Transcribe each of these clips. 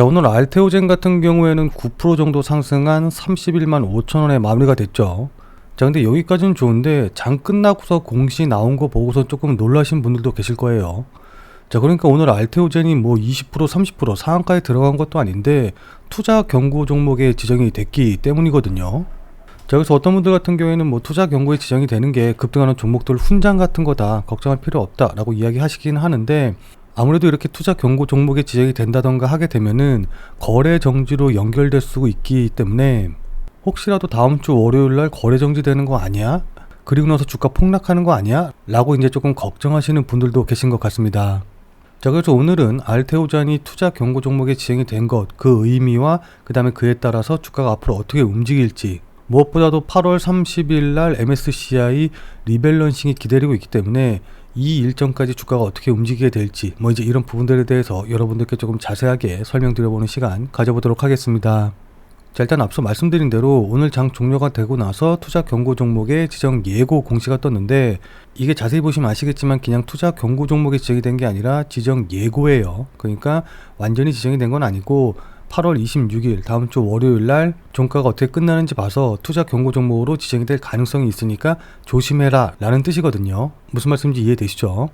자 오늘 알테오젠 같은 경우에는 9% 정도 상승한 31만 5천 원에 마무리가 됐죠. 자 근데 여기까지는 좋은데 장 끝나고서 공시 나온 거 보고서 조금 놀라신 분들도 계실 거예요. 자 그러니까 오늘 알테오젠이 뭐 20% 30% 상한가에 들어간 것도 아닌데 투자 경고 종목에 지정이 됐기 때문이거든요. 자 그래서 어떤 분들 같은 경우에는 뭐 투자 경고에 지정이 되는 게 급등하는 종목들 훈장 같은 거다 걱정할 필요 없다라고 이야기하시긴 하는데 아무래도 이렇게 투자 경고 종목에 지정이 된다던가 하게 되면은 거래 정지로 연결될 수 있기 때문에 혹시라도 다음 주 월요일 날 거래 정지되는 거 아니야? 그리고 나서 주가 폭락하는 거 아니야? 라고 이제 조금 걱정하시는 분들도 계신 것 같습니다. 자, 그래서 오늘은 알테오잔이 투자 경고 종목에 지정이 된 것, 그 의미와 그 다음에 그에 따라서 주가가 앞으로 어떻게 움직일지, 무엇보다도 8월 30일 날 MSCI 리밸런싱이 기다리고 있기 때문에 이 일정까지 주가가 어떻게 움직이게 될지, 뭐 이제 이런 부분들에 대해서 여러분들께 조금 자세하게 설명드려보는 시간 가져보도록 하겠습니다. 자, 일단 앞서 말씀드린 대로 오늘 장 종료가 되고 나서 투자 경고 종목의 지정 예고 공시가 떴는데 이게 자세히 보시면 아시겠지만 그냥 투자 경고 종목에 지정이 된 게 아니라 지정 예고예요. 그러니까 완전히 지정이 된 건 아니고 8월 26일 다음 주 월요일 날 종가가 어떻게 끝나는지 봐서 투자 경고 종목으로 지정이 될 가능성이 있으니까 조심해라 라는 뜻이거든요. 무슨 말씀인지 이해되시죠?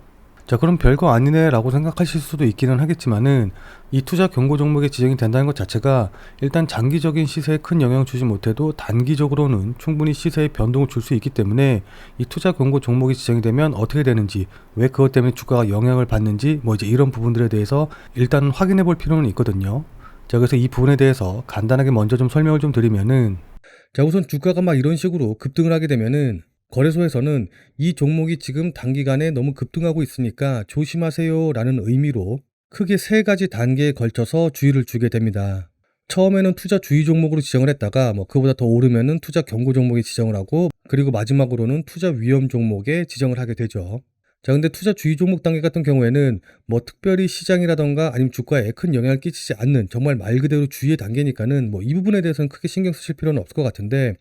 자 그럼 별거 아니네 라고 생각하실 수도 있기는 하겠지만은 이 투자 경고 종목에 지정이 된다는 것 자체가 일단 장기적인 시세에 큰 영향을 주지 못해도 단기적으로는 충분히 시세에 변동을 줄 수 있기 때문에 이 투자 경고 종목이 지정이 되면 어떻게 되는지 왜 그것 때문에 주가가 영향을 받는지 뭐 이제 이런 부분들에 대해서 일단 확인해 볼 필요는 있거든요 자 그래서 이 부분에 대해서 간단하게 먼저 좀 설명을 좀 드리면은 자 우선 주가가 막 이런 식으로 급등을 하게 되면은 거래소에서는 이 종목이 지금 단기간에 너무 급등하고 있으니까 조심하세요 라는 의미로 크게 세 가지 단계에 걸쳐서 주의를 주게 됩니다. 처음에는 투자 주의 종목으로 지정을 했다가 뭐 그보다 더 오르면은 투자 경고 종목에 지정을 하고 그리고 마지막으로는 투자 위험 종목에 지정을 하게 되죠. 자, 근데 투자 주의 종목 단계 같은 경우에는 뭐 특별히 시장이라던가 아니면 주가에 큰 영향을 끼치지 않는 정말 말 그대로 주의의 단계니까는 뭐 이 부분에 대해서는 크게 신경 쓰실 필요는 없을 것 같은데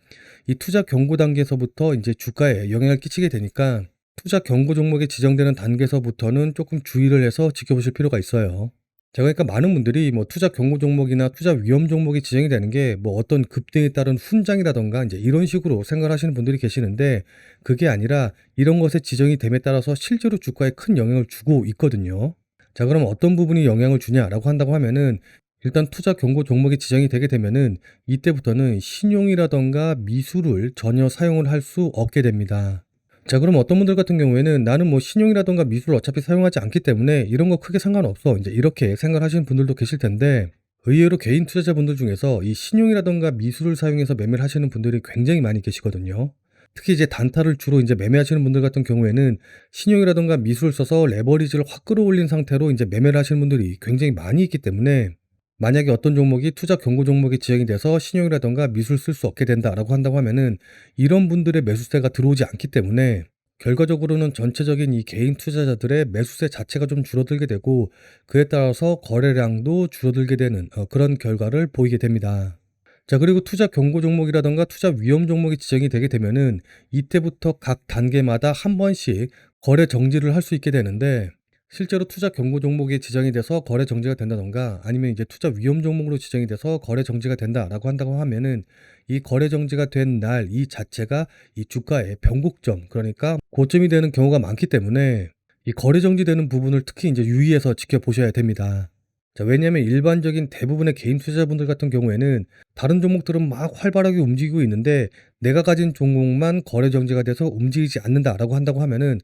이 투자 경고 단계에서부터 이제 주가에 영향을 끼치게 되니까 투자 경고 종목에 지정되는 단계에서부터는 조금 주의를 해서 지켜보실 필요가 있어요. 자, 그러니까 많은 분들이 뭐 투자 경고 종목이나 투자 위험 종목이 지정이 되는 게 뭐 어떤 급등에 따른 훈장이라던가 이제 이런 식으로 생각하시는 분들이 계시는데 그게 아니라 이런 것에 지정이 됨에 따라서 실제로 주가에 큰 영향을 주고 있거든요. 자, 그럼 어떤 부분이 영향을 주냐라고 한다고 하면은 일단 투자 경고 종목이 지정이 되게 되면은 이때부터는 신용이라던가 미술을 전혀 사용을 할 수 없게 됩니다. 자, 그럼 어떤 분들 같은 경우에는 나는 뭐 신용이라던가 미술을 어차피 사용하지 않기 때문에 이런 거 크게 상관없어. 이제 이렇게 생각하시는 분들도 계실 텐데 의외로 개인 투자자분들 중에서 이 신용이라던가 미술을 사용해서 매매를 하시는 분들이 굉장히 많이 계시거든요. 특히 이제 단타를 주로 이제 매매하시는 분들 같은 경우에는 신용이라던가 미술을 써서 레버리지를 확 끌어올린 상태로 이제 매매를 하시는 분들이 굉장히 많이 있기 때문에 만약에 어떤 종목이 투자 경고 종목이 지정이 돼서 신용이라던가 미술 쓸 수 없게 된다라고 한다고 하면은 이런 분들의 매수세가 들어오지 않기 때문에 결과적으로는 전체적인 이 개인 투자자들의 매수세 자체가 좀 줄어들게 되고 그에 따라서 거래량도 줄어들게 되는 어, 그런 결과를 보이게 됩니다. 자, 그리고 투자 경고 종목이라던가 투자 위험 종목이 지정이 되게 되면은 이때부터 각 단계마다 한 번씩 거래 정지를 할 수 있게 되는데 실제로 투자 경고 종목이 지정이 돼서 거래 정지가 된다던가 아니면 이제 투자 위험 종목으로 지정이 돼서 거래 정지가 된다라고 한다고 하면은 이 거래 정지가 된 날 이 자체가 이 주가의 변곡점 그러니까 고점이 되는 경우가 많기 때문에 이 거래 정지되는 부분을 특히 이제 유의해서 지켜보셔야 됩니다. 자, 왜냐하면 일반적인 대부분의 개인 투자자분들 같은 경우에는 다른 종목들은 막 활발하게 움직이고 있는데 내가 가진 종목만 거래 정지가 돼서 움직이지 않는다라고 한다고 하면은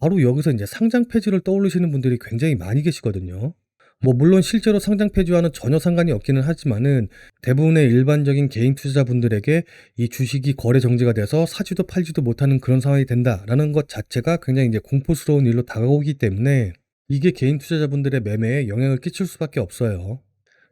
바로 여기서 이제 상장 폐지를 떠올리시는 분들이 굉장히 많이 계시거든요. 뭐 물론 실제로 상장 폐지와는 전혀 상관이 없기는 하지만은 대부분의 일반적인 개인 투자자분들에게 이 주식이 거래 정지가 돼서 사지도 팔지도 못하는 그런 상황이 된다라는 것 자체가 굉장히 이제 공포스러운 일로 다가오기 때문에 이게 개인 투자자분들의 매매에 영향을 끼칠 수밖에 없어요.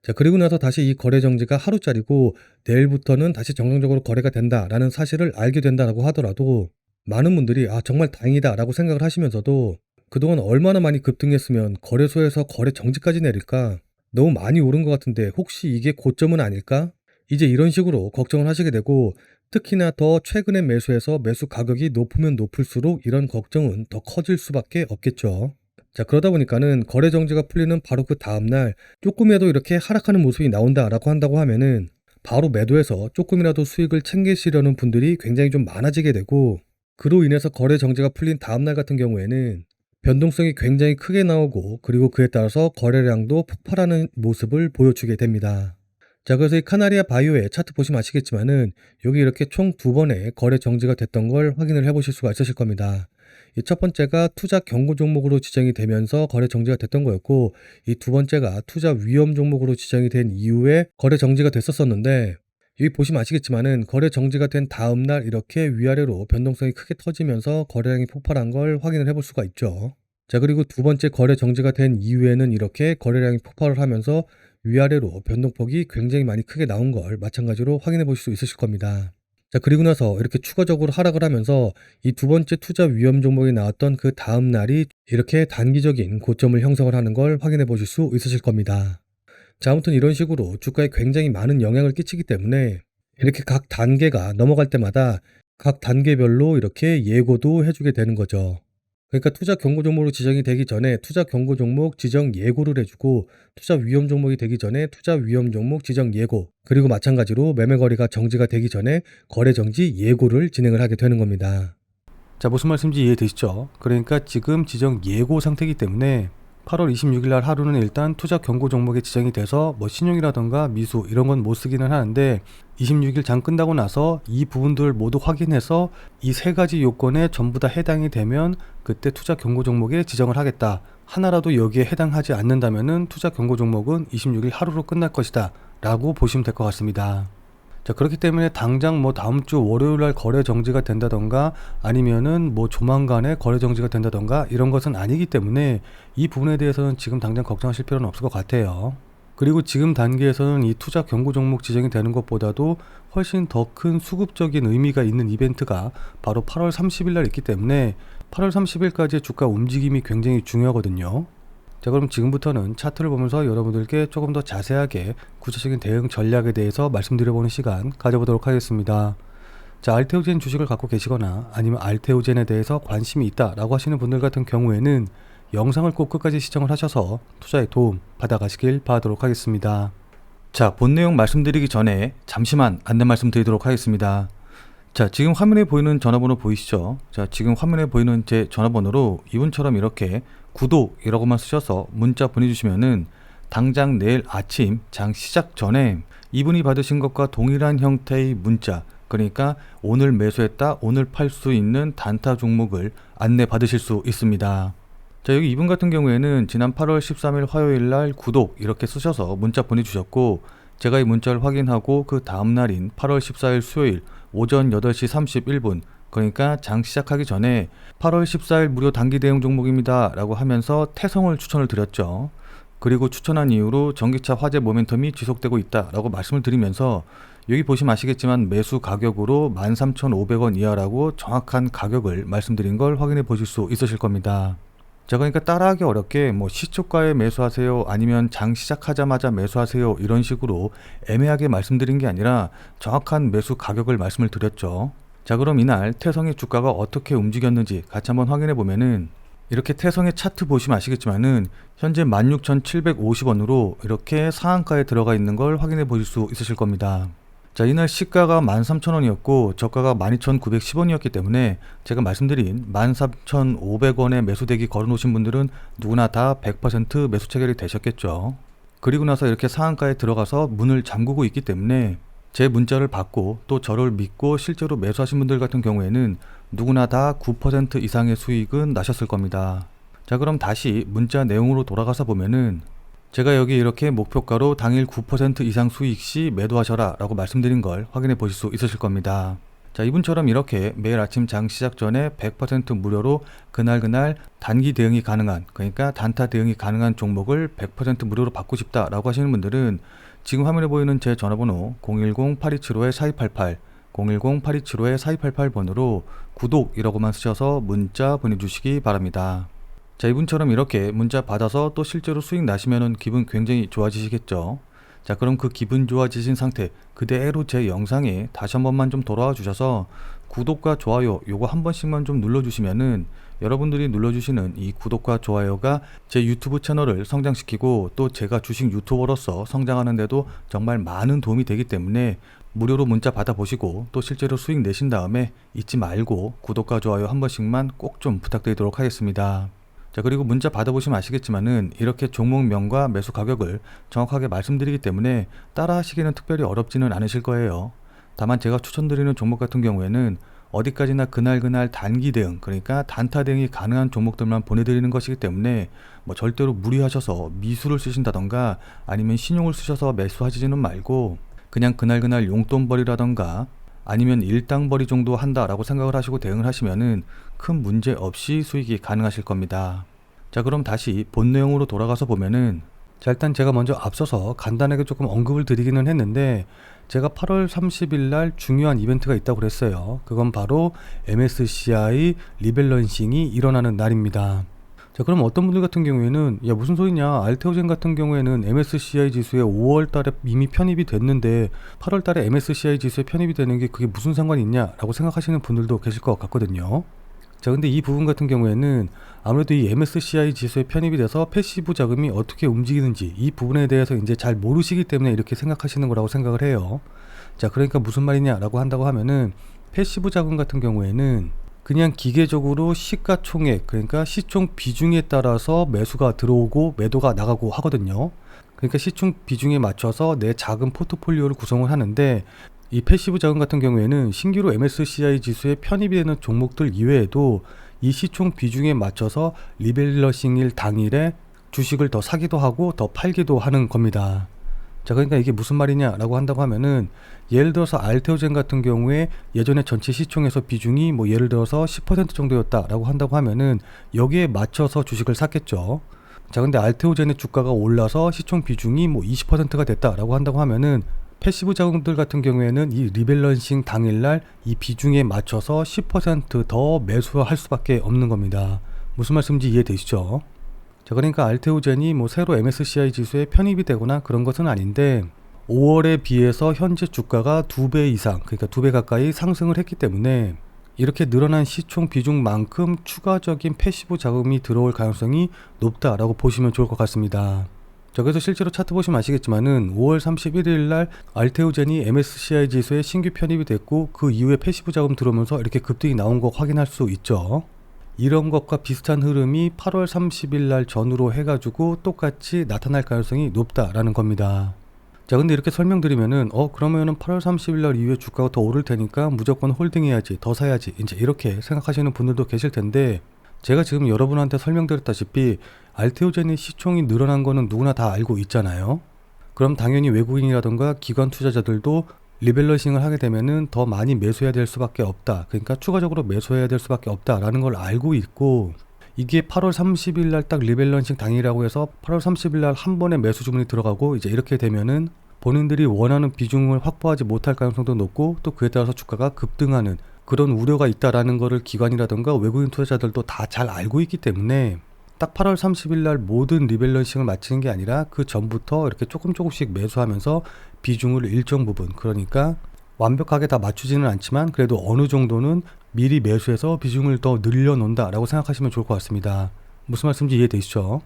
자, 그리고 나서 다시 이 거래 정지가 하루짜리고 내일부터는 다시 정상적으로 거래가 된다라는 사실을 알게 된다라고 하더라도 많은 분들이 아, 정말 다행이다라고 생각을 하시면서도 그동안 얼마나 많이 급등했으면 거래소에서 거래 정지까지 내릴까? 너무 많이 오른 것 같은데 혹시 이게 고점은 아닐까? 이제 이런 식으로 걱정을 하시게 되고 특히나 더 최근에 매수해서 매수 가격이 높으면 높을수록 이런 걱정은 더 커질 수밖에 없겠죠. 자, 그러다 보니까는 거래 정지가 풀리는 바로 그 다음날 조금이라도 이렇게 하락하는 모습이 나온다라고 한다고 하면은 바로 매도해서 조금이라도 수익을 챙기시려는 분들이 굉장히 좀 많아지게 되고 그로 인해서 거래 정지가 풀린 다음날 같은 경우에는 변동성이 굉장히 크게 나오고 그리고 그에 따라서 거래량도 폭발하는 모습을 보여주게 됩니다. 자, 그래서 이 카나리아 바이오의 차트 보시면 아시겠지만은 여기 이렇게 총 두 번의 거래 정지가 됐던 걸 확인을 해 보실 수가 있으실 겁니다. 이 첫 번째가 투자 경고 종목으로 지정이 되면서 거래 정지가 됐던 거였고 이 두 번째가 투자 위험 종목으로 지정이 된 이후에 거래 정지가 됐었었는데 여기 보시면 아시겠지만은 거래 정지가 된 다음 날 이렇게 위아래로 변동성이 크게 터지면서 거래량이 폭발한 걸 확인을 해볼 수가 있죠. 자, 그리고 두 번째 거래 정지가 된 이후에는 이렇게 거래량이 폭발을 하면서 위아래로 변동폭이 굉장히 많이 크게 나온 걸 마찬가지로 확인해 보실 수 있으실 겁니다. 자, 그리고 나서 이렇게 추가적으로 하락을 하면서 이 두 번째 투자 위험 종목이 나왔던 그 다음 날이 이렇게 단기적인 고점을 형성을 하는 걸 확인해 보실 수 있으실 겁니다. 자, 아무튼 이런 식으로 주가에 굉장히 많은 영향을 끼치기 때문에 이렇게 각 단계가 넘어갈 때마다 각 단계별로 이렇게 예고도 해주게 되는 거죠. 그러니까 투자 경고 종목으로 지정이 되기 전에 투자 경고 종목 지정 예고를 해주고 투자 위험 종목이 되기 전에 투자 위험 종목 지정 예고 그리고 마찬가지로 매매 거래가 정지가 되기 전에 거래 정지 예고를 진행을 하게 되는 겁니다. 자 무슨 말씀인지 이해되시죠? 그러니까 지금 지정 예고 상태이기 때문에 8월 26일 날 하루는 일단 투자 경고 종목에 지정이 돼서 뭐 신용이라던가 미수 이런 건 못 쓰기는 하는데 26일 장 끝나고 나서 이 부분들 모두 확인해서 이 세 가지 요건에 전부 다 해당이 되면 그때 투자 경고 종목에 지정을 하겠다. 하나라도 여기에 해당하지 않는다면은 투자 경고 종목은 26일 하루로 끝날 것이다. 라고 보시면 될 것 같습니다. 자, 그렇기 때문에 당장 뭐 다음 주 월요일 날 거래 정지가 된다던가 아니면은 뭐 조만간에 거래 정지가 된다던가 이런 것은 아니기 때문에 이 부분에 대해서는 지금 당장 걱정하실 필요는 없을 것 같아요. 그리고 지금 단계에서는 이 투자 경고 종목 지정이 되는 것보다도 훨씬 더 큰 수급적인 의미가 있는 이벤트가 바로 8월 30일 날 있기 때문에 8월 30일까지의 주가 움직임이 굉장히 중요하거든요. 자 그럼 지금부터는 차트를 보면서 여러분들께 조금 더 자세하게 구체적인 대응 전략에 대해서 말씀드려보는 시간 가져보도록 하겠습니다. 자 알테오젠 주식을 갖고 계시거나 아니면 알테오젠에 대해서 관심이 있다라고 하시는 분들 같은 경우에는 영상을 꼭 끝까지 시청을 하셔서 투자에 도움 받아가시길 바라도록 하겠습니다. 자, 본 내용 말씀드리기 전에 잠시만 안내 말씀드리도록 하겠습니다. 자, 지금 화면에 보이는 전화번호 보이시죠? 자, 지금 화면에 보이는 제 전화번호로 이분처럼 이렇게 구독이라고만 쓰셔서 문자 보내주시면은 당장 내일 아침 장 시작 전에 이분이 받으신 것과 동일한 형태의 문자, 그러니까 오늘 매수했다, 오늘 팔 수 있는 단타 종목을 안내 받으실 수 있습니다. 자, 여기 이분 같은 경우에는 지난 8월 13일 화요일 날 구독 이렇게 쓰셔서 문자 보내주셨고, 제가 이 문자를 확인하고 그 다음 날인 8월 14일 수요일 오전 8시 31분, 그러니까 장 시작하기 전에 8월 14일 무료 단기 대응 종목입니다. 라고 하면서 태성을 추천을 드렸죠. 그리고 추천한 이후로 전기차 화재 모멘텀이 지속되고 있다 라고 말씀을 드리면서 여기 보시면 아시겠지만 매수 가격으로 13,500원 이하라고 정확한 가격을 말씀드린 걸 확인해 보실 수 있으실 겁니다. 자, 그러니까 따라하기 어렵게 뭐 시초가에 매수하세요 아니면 장 시작하자마자 매수하세요 이런 식으로 애매하게 말씀드린 게 아니라 정확한 매수 가격을 말씀을 드렸죠. 자, 그럼 이날 태성의 주가가 어떻게 움직였는지 같이 한번 확인해 보면은 이렇게 태성의 차트 보시면 아시겠지만은 현재 16,750원으로 이렇게 상한가에 들어가 있는 걸 확인해 보실 수 있으실 겁니다. 자, 이날 시가가 13,000원이었고 저가가 12,910원이었기 때문에 제가 말씀드린 13,500원에 매수대기 걸어 놓으신 분들은 누구나 다 100% 매수 체결이 되셨겠죠. 그리고 나서 이렇게 상한가에 들어가서 문을 잠그고 있기 때문에 제 문자를 받고 또 저를 믿고 실제로 매수하신 분들 같은 경우에는 누구나 다 9% 이상의 수익은 나셨을 겁니다. 자, 그럼 다시 문자 내용으로 돌아가서 보면은 제가 여기 이렇게 목표가로 당일 9% 이상 수익 시 매도하셔라 라고 말씀드린 걸 확인해 보실 수 있으실 겁니다. 자, 이분처럼 이렇게 매일 아침 장 시작 전에 100% 무료로 그날그날 단기 대응이 가능한, 그러니까 단타 대응이 가능한 종목을 100% 무료로 받고 싶다라고 하시는 분들은 지금 화면에 보이는 제 전화번호 010-8275-4288, 010-8275-4288번으로 구독이라고만 쓰셔서 문자 보내주시기 바랍니다. 자, 이분처럼 이렇게 문자 받아서 또 실제로 수익 나시면은 기분 굉장히 좋아지시겠죠? 자, 그럼 그 기분 좋아지신 상태 그대로 제 영상에 다시 한 번만 좀 돌아와 주셔서 구독과 좋아요 요거 한 번씩만 좀 눌러 주시면은 여러분들이 눌러주시는 이 구독과 좋아요가 제 유튜브 채널을 성장시키고 또 제가 주식 유튜버로서 성장하는데도 정말 많은 도움이 되기 때문에 무료로 문자 받아보시고 또 실제로 수익 내신 다음에 잊지 말고 구독과 좋아요 한 번씩만 꼭 좀 부탁드리도록 하겠습니다. 자 그리고 문자 받아보시면 아시겠지만은 이렇게 종목명과 매수 가격을 정확하게 말씀드리기 때문에 따라 하시기는 특별히 어렵지는 않으실 거예요. 다만 제가 추천드리는 종목 같은 경우에는 어디까지나 그날그날 단기 대응 그러니까 단타 대응이 가능한 종목들만 보내드리는 것이기 때문에 뭐 절대로 무리하셔서 미수를 쓰신다던가 아니면 신용을 쓰셔서 매수하지는 말고 그냥 그날그날 용돈벌이라던가 아니면 일당벌이 정도 한다라고 생각을 하시고 대응을 하시면은 큰 문제 없이 수익이 가능하실 겁니다. 자 그럼 다시 본 내용으로 돌아가서 보면은 자 일단 제가 먼저 앞서서 간단하게 조금 언급을 드리기는 했는데 제가 8월 30일 날 중요한 이벤트가 있다고 그랬어요. 그건 바로 MSCI 리밸런싱이 일어나는 날입니다. 자 그럼 어떤 분들 같은 경우에는 야 무슨 소리냐 알테오젠 같은 경우에는 MSCI 지수에 5월 달에 이미 편입이 됐는데 8월 달에 MSCI 지수에 편입이 되는 게 그게 무슨 상관이 있냐라고 생각하시는 분들도 계실 것 같거든요. 자 근데 이 부분 같은 경우에는 아무래도 이 MSCI 지수에 편입이 돼서 패시브 자금이 어떻게 움직이는지 이 부분에 대해서 이제 잘 모르시기 때문에 이렇게 생각하시는 거라고 생각을 해요. 자 그러니까 무슨 말이냐라고 한다고 하면은 패시브 자금 같은 경우에는 그냥 기계적으로 시가총액 그러니까 시총 비중에 따라서 매수가 들어오고 매도가 나가고 하거든요. 그러니까 시총 비중에 맞춰서 내 작은 포트폴리오를 구성을 하는데 이 패시브 자금 같은 경우에는 신규로 MSCI 지수에 편입이 되는 종목들 이외에도 이 시총 비중에 맞춰서 리밸러싱일 당일에 주식을 더 사기도 하고 더 팔기도 하는 겁니다. 자, 그러니까 이게 무슨 말이냐라고 한다고 하면은 예를 들어서 알테오젠 같은 경우에 예전에 전체 시총에서 비중이 뭐 예를 들어서 10% 정도였다라고 한다고 하면은 여기에 맞춰서 주식을 샀겠죠. 자, 근데 알테오젠의 주가가 올라서 시총 비중이 뭐 20%가 됐다라고 한다고 하면은 패시브 자금들 같은 경우에는 이 리밸런싱 당일날 이 비중에 맞춰서 10%더 매수할 수밖에 없는 겁니다. 무슨 말씀인지 이해되시죠? 자, 그러니까 알테오젠이 뭐 새로 MSCI 지수에 편입이 되거나 그런 것은 아닌데 5월에 비해서 현재 주가가 두배 이상, 그러니까 두배 가까이 상승을 했기 때문에 이렇게 늘어난 시총 비중만큼 추가적인 패시브 자금이 들어올 가능성이 높다라고 보시면 좋을 것 같습니다. 자, 그래서 실제로 차트 보시면 아시겠지만은 5월 31일 날 알테오젠이 MSCI 지수에 신규 편입이 됐고 그 이후에 패시브 자금 들어오면서 이렇게 급등이 나온 거 확인할 수 있죠. 이런 것과 비슷한 흐름이 8월 30일 날 전후로 해가지고 똑같이 나타날 가능성이 높다라는 겁니다. 자, 근데 이렇게 설명드리면은, 어, 그러면은 8월 30일 날 이후에 주가가 더 오를 테니까 무조건 홀딩해야지, 더 사야지, 이제 이렇게 생각하시는 분들도 계실 텐데, 제가 지금 여러분한테 설명드렸다시피, 알테오젠의 시총이 늘어난 거는 누구나 다 알고 있잖아요. 그럼 당연히 외국인이라던가 기관 투자자들도 리밸런싱을 하게 되면은 더 많이 매수해야 될 수밖에 없다. 그러니까 추가적으로 매수해야 될 수밖에 없다라는 걸 알고 있고 이게 8월 30일 날 딱 리밸런싱 당일이라고 해서 8월 30일 날 한 번에 매수 주문이 들어가고 이제 이렇게 되면은 본인들이 원하는 비중을 확보하지 못할 가능성도 높고 또 그에 따라서 주가가 급등하는 그런 우려가 있다라는 거를 기관이라던가 외국인 투자자들도 다 잘 알고 있기 때문에 딱 8월 30일 날 모든 리밸런싱을 마치는 게 아니라 그 전부터 이렇게 조금 조금씩 매수하면서 비중을 일정 부분 그러니까 완벽하게 다 맞추지는 않지만 그래도 어느 정도는 미리 매수해서 비중을 더 늘려놓는다라고 생각하시면 좋을 것 같습니다. 무슨 말씀인지 이해되시죠?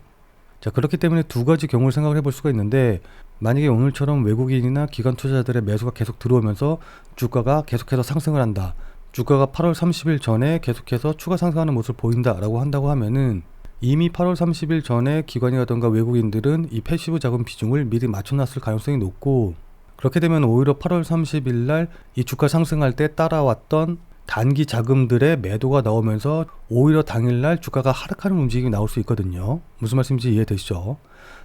자 그렇기 때문에 두 가지 경우를 생각을 해볼 수가 있는데 만약에 오늘처럼 외국인이나 기관 투자자들의 매수가 계속 들어오면서 주가가 계속해서 상승을 한다. 주가가 8월 30일 전에 계속해서 추가 상승하는 모습을 보인다라고 한다고 하면은 이미 8월 30일 전에 기관이라던가 외국인들은 이 패시브 자금 비중을 미리 맞춰놨을 가능성이 높고 그렇게 되면 오히려 8월 30일 날 이 주가 상승할 때 따라왔던 단기 자금들의 매도가 나오면서 오히려 당일날 주가가 하락하는 움직임이 나올 수 있거든요. 무슨 말씀인지 이해되시죠?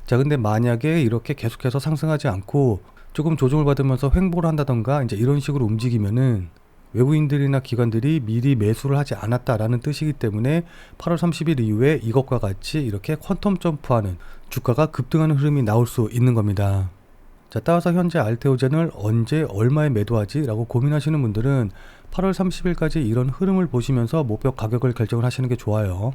자, 근데 만약에 이렇게 계속해서 상승하지 않고 조금 조정을 받으면서 횡보를 한다던가 이제 이런 식으로 움직이면은 외국인들이나 기관들이 미리 매수를 하지 않았다라는 뜻이기 때문에 8월 30일 이후에 이것과 같이 이렇게 퀀텀 점프하는 주가가 급등하는 흐름이 나올 수 있는 겁니다. 자, 따라서 현재 알테오젠을 언제 얼마에 매도하지? 라고 고민하시는 분들은 8월 30일까지 이런 흐름을 보시면서 목표 가격을 결정을 하시는 게 좋아요.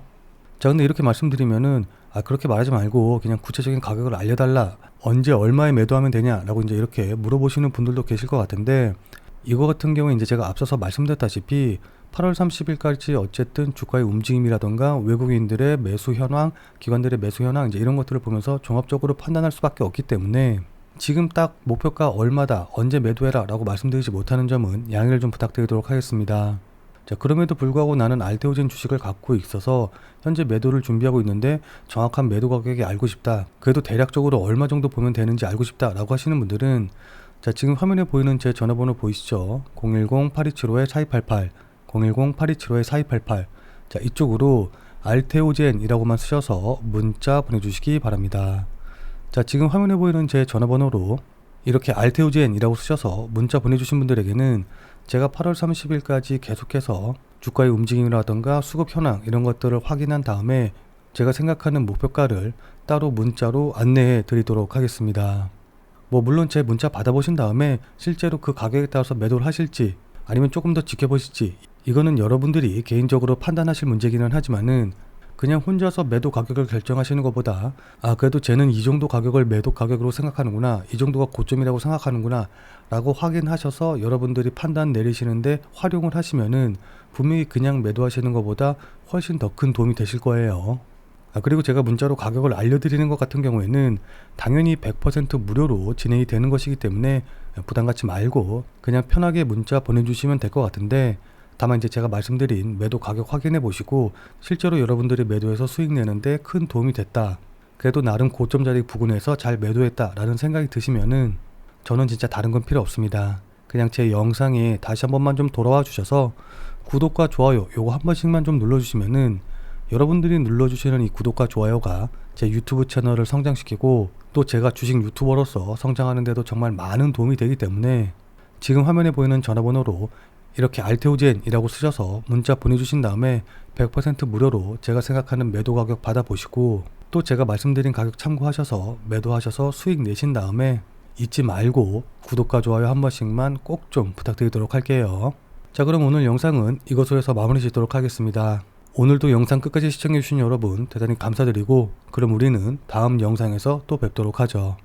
자, 근데 이렇게 말씀드리면은, 아, 그렇게 말하지 말고 그냥 구체적인 가격을 알려달라. 언제 얼마에 매도하면 되냐? 라고 이제 이렇게 물어보시는 분들도 계실 것 같은데, 이거 같은 경우에 이제 제가 앞서서 말씀드렸다시피 8월 30일까지 어쨌든 주가의 움직임이라던가 외국인들의 매수 현황, 기관들의 매수 현황 이제 이런 것들을 보면서 종합적으로 판단할 수밖에 없기 때문에 지금 딱 목표가 얼마다 언제 매도해라 라고 말씀드리지 못하는 점은 양해를 좀 부탁드리도록 하겠습니다. 자, 그럼에도 불구하고 나는 알테오젠 주식을 갖고 있어서 현재 매도를 준비하고 있는데 정확한 매도 가격이 알고 싶다. 그래도 대략적으로 얼마 정도 보면 되는지 알고 싶다 라고 하시는 분들은 자, 지금 화면에 보이는 제 전화번호 보이시죠? 010-8275-4288 010-8275-4288 자, 이쪽으로 알테오젠이라고만 쓰셔서 문자 보내주시기 바랍니다. 자, 지금 화면에 보이는 제 전화번호로 이렇게 알테오젠이라고 쓰셔서 문자 보내주신 분들에게는 제가 8월 30일까지 계속해서 주가의 움직임이라던가 수급 현황 이런 것들을 확인한 다음에 제가 생각하는 목표가를 따로 문자로 안내해 드리도록 하겠습니다. 뭐 물론 제 문자 받아보신 다음에 실제로 그 가격에 따라서 매도를 하실지 아니면 조금 더 지켜보실지 이거는 여러분들이 개인적으로 판단하실 문제기는 하지만은 그냥 혼자서 매도 가격을 결정하시는 것보다 아 그래도 쟤는 이 정도 가격을 매도 가격으로 생각하는구나 이 정도가 고점이라고 생각하는구나 라고 확인하셔서 여러분들이 판단 내리시는데 활용을 하시면은 분명히 그냥 매도하시는 것보다 훨씬 더 큰 도움이 되실 거예요. 아, 그리고 제가 문자로 가격을 알려드리는 것 같은 경우에는 당연히 100% 무료로 진행이 되는 것이기 때문에 부담 갖지 말고 그냥 편하게 문자 보내주시면 될 것 같은데 다만 이제 제가 말씀드린 매도 가격 확인해 보시고 실제로 여러분들이 매도해서 수익 내는데 큰 도움이 됐다. 그래도 나름 고점 자리 부근에서 잘 매도했다라는 생각이 드시면은 저는 진짜 다른 건 필요 없습니다. 그냥 제 영상에 다시 한 번만 좀 돌아와 주셔서 구독과 좋아요 요거 한 번씩만 좀 눌러주시면은 여러분들이 눌러주시는 이 구독과 좋아요가 제 유튜브 채널을 성장시키고 또 제가 주식 유튜버로서 성장하는데도 정말 많은 도움이 되기 때문에 지금 화면에 보이는 전화번호로 이렇게 알테오젠이라고 쓰셔서 문자 보내주신 다음에 100% 무료로 제가 생각하는 매도 가격 받아보시고 또 제가 말씀드린 가격 참고하셔서 매도하셔서 수익 내신 다음에 잊지 말고 구독과 좋아요 한 번씩만 꼭 좀 부탁드리도록 할게요. 자 그럼 오늘 영상은 이것으로 해서 마무리 짓도록 하겠습니다. 오늘도 영상 끝까지 시청해주신 여러분 대단히 감사드리고 그럼 우리는 다음 영상에서 또 뵙도록 하죠.